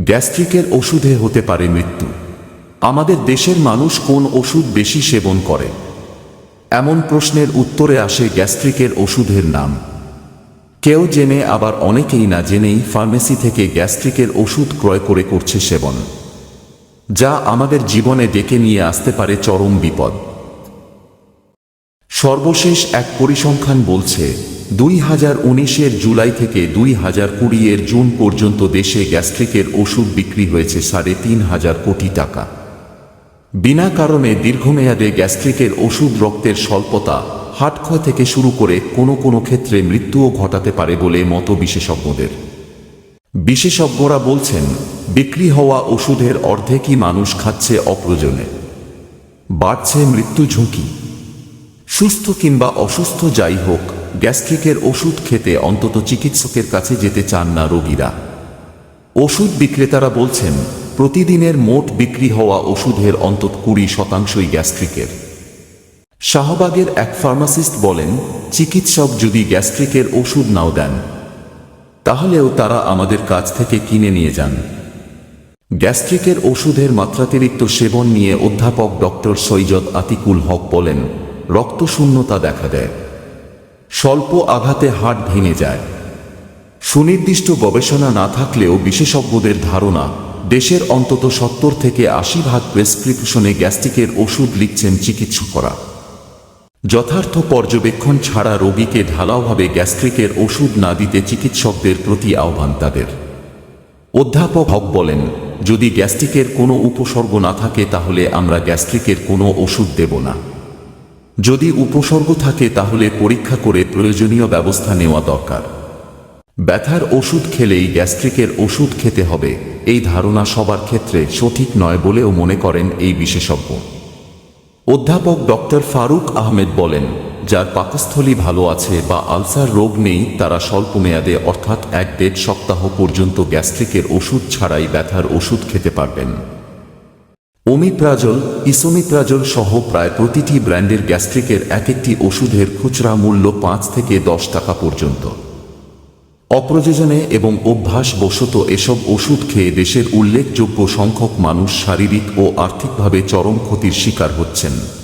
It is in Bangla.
গ্যাস্ট্রিকের ওষুধে হতে পারে মৃত্যু। আমাদের দেশের মানুষ কোন ওষুধ বেশি সেবন করে? এমন প্রশ্নের উত্তরে আসে গ্যাস্ট্রিকের ওষুধের নাম। কেউ জেনে আবার অনেকেই না জেনেই ফার্মেসি থেকে গ্যাস্ট্রিকের ওষুধ ক্রয় করে করছে সেবন। যা আমাদের জীবনে ডেকে নিয়ে আসতে পারে চরম বিপদ। সর্বশেষ এক পরিসংখ্যান বলছে দুই হাজার উনিশের জুলাই থেকে দুই হাজার কুড়ি এর জুন পর্যন্ত দেশে গ্যাস্ট্রিকের ওষুধ বিক্রি হয়েছে সাড়ে তিন হাজার কোটি টাকা। বিনা কারণে দীর্ঘমেয়াদে গ্যাস্ট্রিকের ওষুধ রক্তের স্বল্পতা হাটক্ষয় থেকে শুরু করে কোনো কোনো ক্ষেত্রে মৃত্যুও ঘটাতে পারে বলে মত বিশেষজ্ঞদের বিশেষজ্ঞরা বলছেন, বিক্রি হওয়া ওষুধের অর্ধেকই মানুষ খাচ্ছে অপ্রয়োজনে। বাড়ছে মৃত্যু ঝুঁকি। সুস্থ কিংবা অসুস্থ যাই হোক গ্যাস্ট্রিকের ওষুধ খেতে অন্তত চিকিৎসকের কাছে যেতে চান না রোগীরা। ওষুধ বিক্রেতারা বলছেন, প্রতিদিনের মোট বিক্রি হওয়া ওষুধের অন্তত কুড়ি শতাংশই গ্যাস্ট্রিকের। শাহবাগের এক ফার্মাসিস্ট বলেন, চিকিৎসক যদি গ্যাস্ট্রিকের ওষুধ নাও দেন, তাহলেও তারা আমাদের কাছ থেকে কিনে নিয়ে যান। গ্যাস্ট্রিকের ওষুধের মাত্রাতিরিক্ত সেবন নিয়ে অধ্যাপক ডক্টর সৈয়দ আতিকুল হক বলেন, রক্তশূন্যতা দেখা দেয়। স্বল্প আঘাতে হাট ভেঙে যায়। সুনির্দিষ্ট গবেষণা না থাকলেও বিশেষজ্ঞদের ধারণা, দেশের অন্তত সত্তর থেকে আশি ভাগ প্রেসক্রিপশনে গ্যাস্ট্রিকের ওষুধ লিখছেন চিকিৎসকরা। যথার্থ পর্যবেক্ষণ ছাড়া রোগীকে ঢালাওভাবে গ্যাস্ট্রিকের ওষুধ না দিতে চিকিৎসকদের প্রতি আহ্বান তাদের। অধ্যাপক হক বলেন, যদি গ্যাস্ট্রিকের কোনো উপসর্গ না থাকে তাহলে আমরা গ্যাস্ট্রিকের কোনো ওষুধ দেব না। যদি উপসর্গ থাকে তাহলে পরীক্ষা করে প্রয়োজনীয় ব্যবস্থা নেওয়া দরকার। ব্যথার ওষুধ খেলেই গ্যাস্ট্রিকের ওষুধ খেতে হবে, এই ধারণা সবার ক্ষেত্রে সঠিক নয় বলেও মনে করেন এই বিশেষজ্ঞ। অধ্যাপক ডক্টর ফারুক আহমেদ বলেন, যার পাকস্থলী ভালো আছে বা আলসার রোগ নেই, তারা স্বল্প মেয়াদে অর্থাৎ এক দেড় সপ্তাহ পর্যন্ত গ্যাস্ট্রিকের ওষুধ ছাড়াই ব্যথার ওষুধ খেতে পারবেন। ওমিপ্রাজল ইসোমিপ্রাজল সহ প্রায় প্রতিটি ব্র্যান্ডের গ্যাস্ট্রিকের এক একটি ওষুধের খুচরা মূল্য পাঁচ থেকে দশ টাকা পর্যন্ত। অপ্রয়োজনে এবং অভ্যাস অভ্যাসবশত এসব ওষুধ খেয়ে দেশের উল্লেখযোগ্য সংখ্যক মানুষ শারীরিক ও আর্থিকভাবে চরম ক্ষতির শিকার হচ্ছেন।